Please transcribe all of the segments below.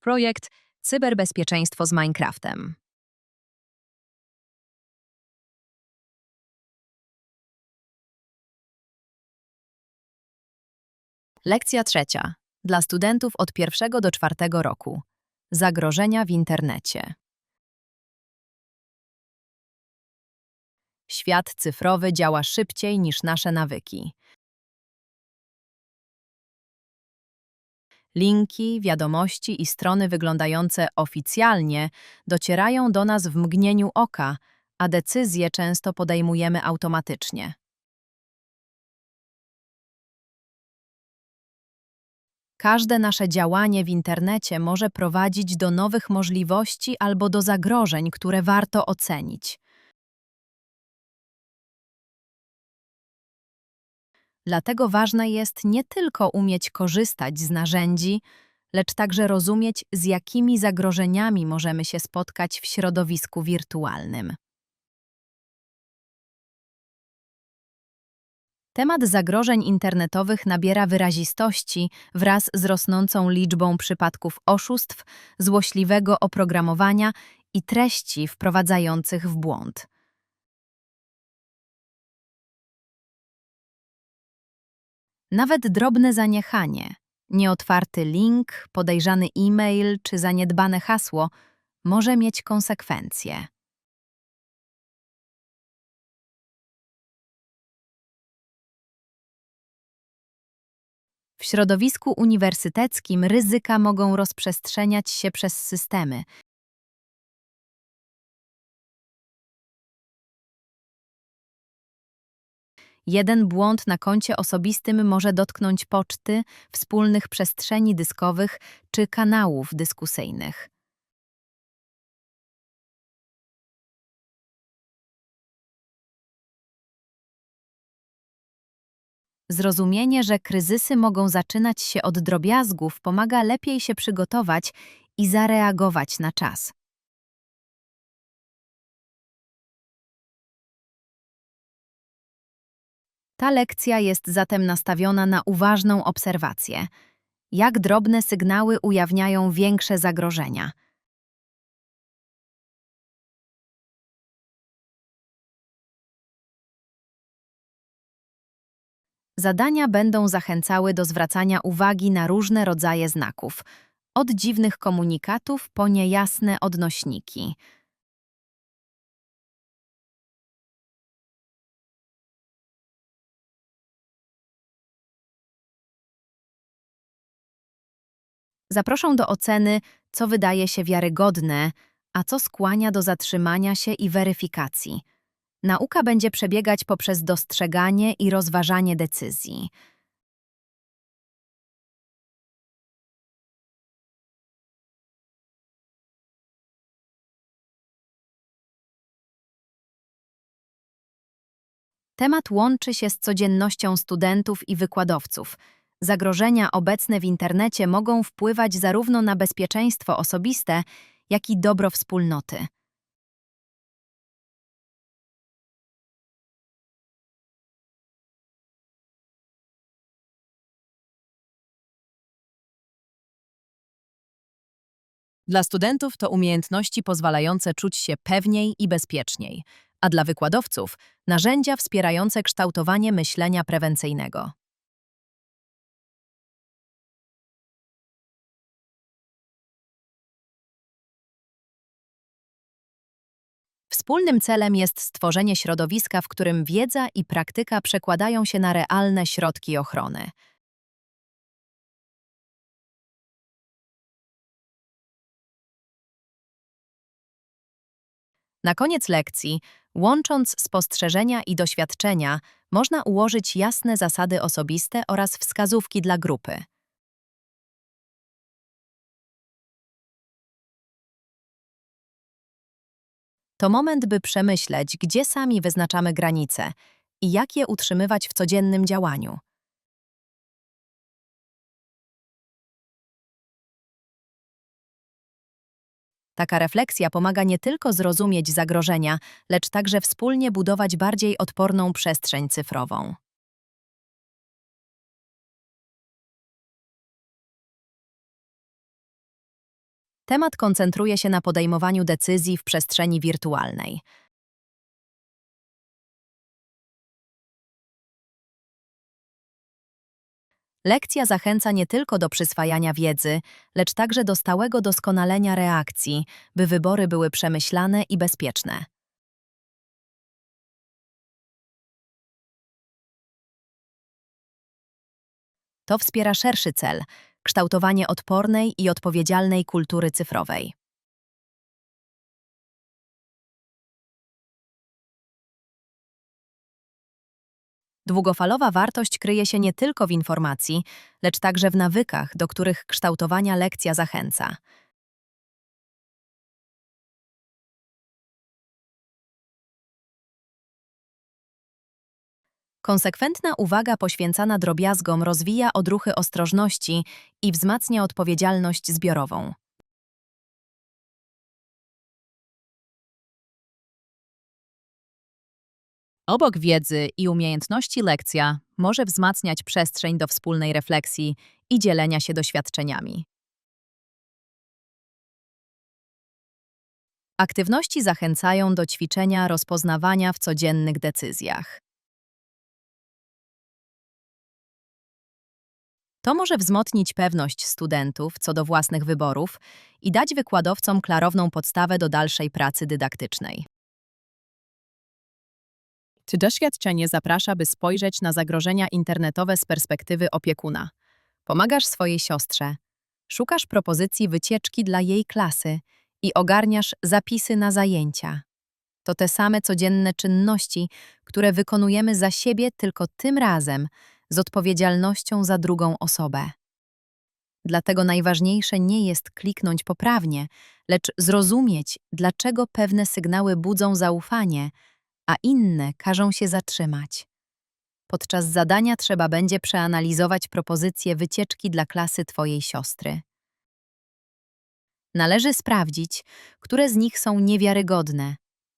Projekt Cyberbezpieczeństwo z Minecraftem. Lekcja trzecia. Dla studentów od pierwszego do czwartego roku. Zagrożenia w internecie. Świat cyfrowy działa szybciej niż nasze nawyki. Linki, wiadomości i strony wyglądające oficjalnie docierają do nas w mgnieniu oka, a decyzje często podejmujemy automatycznie. Każde nasze działanie w internecie może prowadzić do nowych możliwości albo do zagrożeń, które warto ocenić. Dlatego ważne jest nie tylko umieć korzystać z narzędzi, lecz także rozumieć, z jakimi zagrożeniami możemy się spotkać w środowisku wirtualnym. Temat zagrożeń internetowych nabiera wyrazistości wraz z rosnącą liczbą przypadków oszustw, złośliwego oprogramowania i treści wprowadzających w błąd. Nawet drobne zaniechanie, nieotwarty link, podejrzany e-mail czy zaniedbane hasło może mieć konsekwencje. W środowisku uniwersyteckim ryzyka mogą rozprzestrzeniać się przez systemy. Jeden błąd na koncie osobistym może dotknąć poczty, wspólnych przestrzeni dyskowych czy kanałów dyskusyjnych. Zrozumienie, że kryzysy mogą zaczynać się od drobiazgów, pomaga lepiej się przygotować i zareagować na czas. Ta lekcja jest zatem nastawiona na uważną obserwację. Jak drobne sygnały ujawniają większe zagrożenia? Zadania będą zachęcały do zwracania uwagi na różne rodzaje znaków, od dziwnych komunikatów po niejasne odnośniki. Zaproszą do oceny, co wydaje się wiarygodne, a co skłania do zatrzymania się i weryfikacji. Nauka będzie przebiegać poprzez dostrzeganie i rozważanie decyzji. Temat łączy się z codziennością studentów i wykładowców. Zagrożenia obecne w internecie mogą wpływać zarówno na bezpieczeństwo osobiste, jak i dobro wspólnoty. Dla studentów to umiejętności pozwalające czuć się pewniej i bezpieczniej, a dla wykładowców narzędzia wspierające kształtowanie myślenia prewencyjnego. Wspólnym celem jest stworzenie środowiska, w którym wiedza i praktyka przekładają się na realne środki ochrony. Na koniec lekcji, łącząc spostrzeżenia i doświadczenia, można ułożyć jasne zasady osobiste oraz wskazówki dla grupy. To moment, by przemyśleć, gdzie sami wyznaczamy granice i jak je utrzymywać w codziennym działaniu. Taka refleksja pomaga nie tylko zrozumieć zagrożenia, lecz także wspólnie budować bardziej odporną przestrzeń cyfrową. Temat koncentruje się na podejmowaniu decyzji w przestrzeni wirtualnej. Lekcja zachęca nie tylko do przyswajania wiedzy, lecz także do stałego doskonalenia reakcji, by wybory były przemyślane i bezpieczne. To wspiera szerszy cel kształtowanie odpornej i odpowiedzialnej kultury cyfrowej. Długofalowa wartość kryje się nie tylko w informacji, lecz także w nawykach, do których kształtowania lekcja zachęca. Konsekwentna uwaga poświęcana drobiazgom rozwija odruchy ostrożności i wzmacnia odpowiedzialność zbiorową. Obok wiedzy i umiejętności lekcja może wzmacniać przestrzeń do wspólnej refleksji i dzielenia się doświadczeniami. Aktywności zachęcają do ćwiczenia rozpoznawania w codziennych decyzjach. To może wzmocnić pewność studentów co do własnych wyborów i dać wykładowcom klarowną podstawę do dalszej pracy dydaktycznej. Czy doświadczenie zaprasza, by spojrzeć na zagrożenia internetowe z perspektywy opiekuna? Pomagasz swojej siostrze, szukasz propozycji wycieczki dla jej klasy i ogarniasz zapisy na zajęcia. To te same codzienne czynności, które wykonujemy za siebie, tylko tym razem z odpowiedzialnością za drugą osobę. Dlatego najważniejsze nie jest kliknąć poprawnie, lecz zrozumieć, dlaczego pewne sygnały budzą zaufanie, a inne każą się zatrzymać. Podczas zadania trzeba będzie przeanalizować propozycję wycieczki dla klasy Twojej siostry. Należy sprawdzić, które z nich są niewiarygodne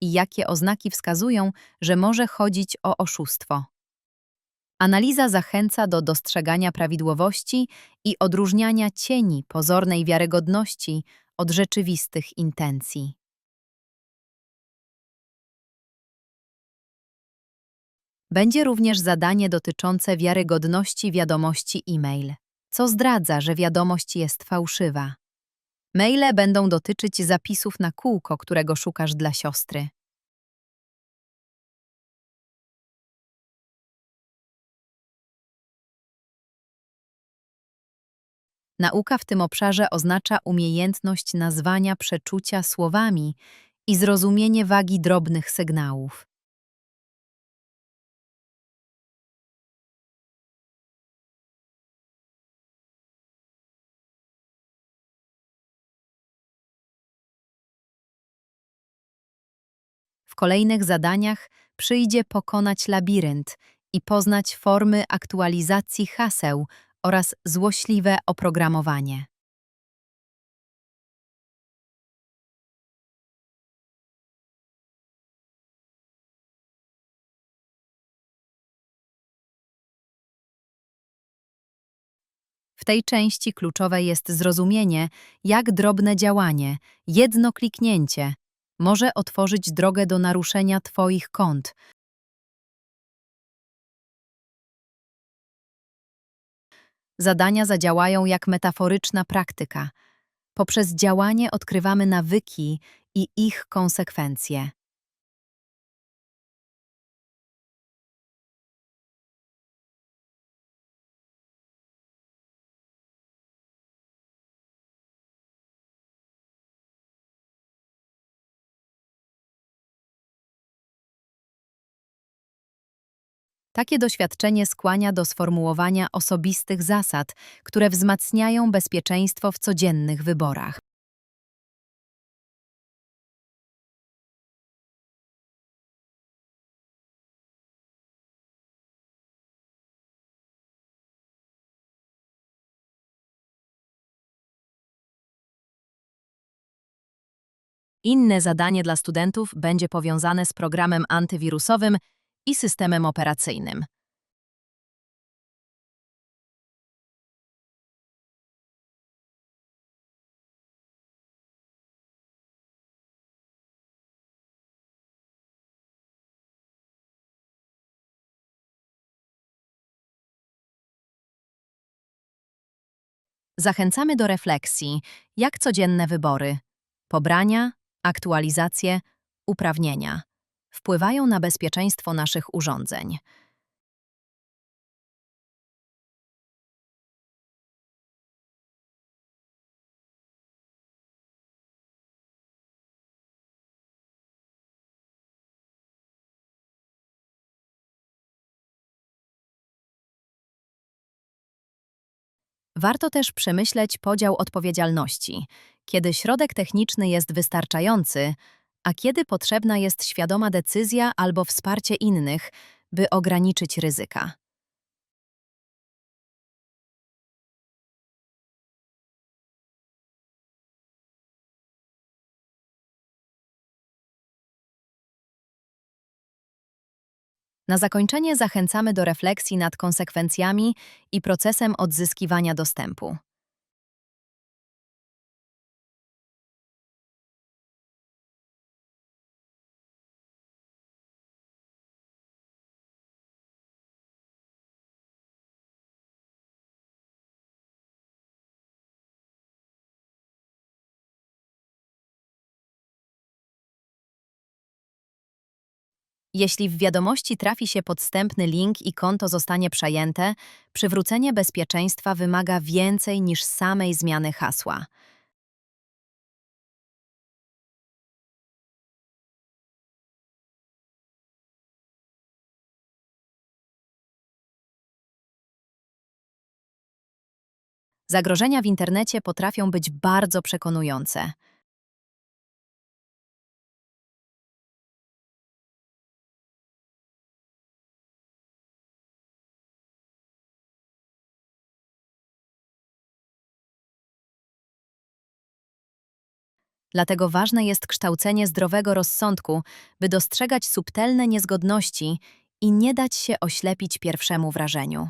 i jakie oznaki wskazują, że może chodzić o oszustwo. Analiza zachęca do dostrzegania prawidłowości i odróżniania cieni pozornej wiarygodności od rzeczywistych intencji. Będzie również zadanie dotyczące wiarygodności wiadomości e-mail, co zdradza, że wiadomość jest fałszywa. Maile będą dotyczyć zapisów na kółko, którego szukasz dla siostry. Nauka w tym obszarze oznacza umiejętność nazwania przeczucia słowami i zrozumienie wagi drobnych sygnałów. W kolejnych zadaniach przyjdzie pokonać labirynt i poznać formy aktualizacji haseł oraz złośliwe oprogramowanie. W tej części kluczowe jest zrozumienie, jak drobne działanie, jedno kliknięcie, może otworzyć drogę do naruszenia Twoich kont, Zadania zadziałają jak metaforyczna praktyka. Poprzez działanie odkrywamy nawyki i ich konsekwencje. Takie doświadczenie skłania do sformułowania osobistych zasad, które wzmacniają bezpieczeństwo w codziennych wyborach. Inne zadanie dla studentów będzie powiązane z programem antywirusowym i systemem operacyjnym. Zachęcamy do refleksji, jak codzienne wybory, pobrania, aktualizacje, uprawnienia wpływają na bezpieczeństwo naszych urządzeń. Warto też przemyśleć podział odpowiedzialności, kiedy środek techniczny jest wystarczający, a kiedy potrzebna jest świadoma decyzja albo wsparcie innych, by ograniczyć ryzyka. Na zakończenie zachęcamy do refleksji nad konsekwencjami i procesem odzyskiwania dostępu. Jeśli w wiadomości trafi się podstępny link i konto zostanie przejęte, przywrócenie bezpieczeństwa wymaga więcej niż samej zmiany hasła. Zagrożenia w internecie potrafią być bardzo przekonujące. Dlatego ważne jest kształcenie zdrowego rozsądku, by dostrzegać subtelne niezgodności i nie dać się oślepić pierwszemu wrażeniu.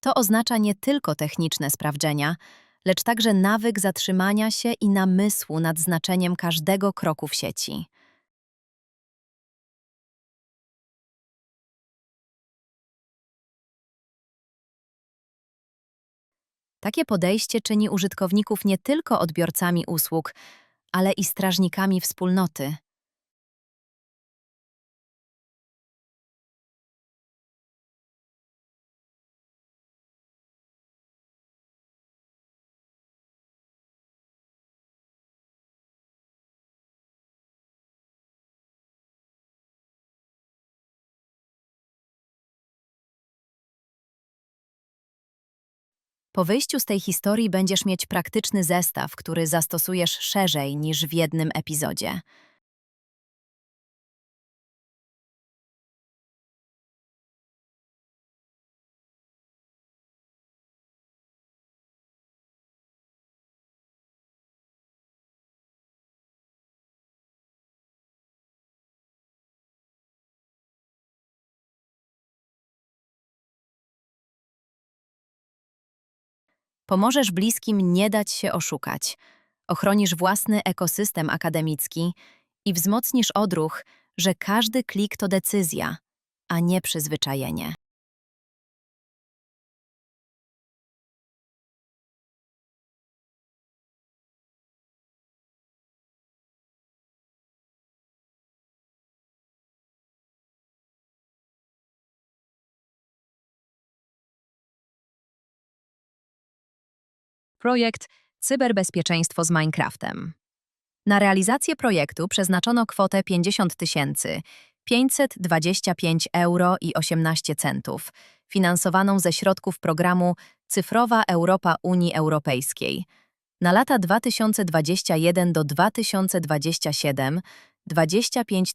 To oznacza nie tylko techniczne sprawdzenia, lecz także nawyk zatrzymania się i namysłu nad znaczeniem każdego kroku w sieci. Takie podejście czyni użytkowników nie tylko odbiorcami usług, ale i strażnikami wspólnoty. Po wyjściu z tej historii będziesz mieć praktyczny zestaw, który zastosujesz szerzej niż w jednym epizodzie. Pomożesz bliskim nie dać się oszukać. Ochronisz własny ekosystem akademicki i wzmocnisz odruch, że każdy klik to decyzja, a nie przyzwyczajenie. Projekt Cyberbezpieczeństwo z Minecraftem. Na realizację projektu przeznaczono kwotę 50 tysięcy 525 euro i 18 centów, finansowaną ze środków programu Cyfrowa Europa Unii Europejskiej. Na lata 2021 do 2027 25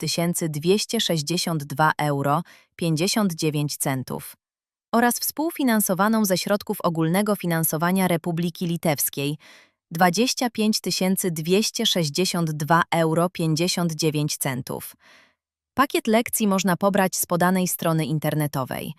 262 euro 59 centów oraz współfinansowaną ze środków ogólnego finansowania Republiki Litewskiej 25 262 euro 59 centów. Pakiet lekcji można pobrać z podanej strony internetowej.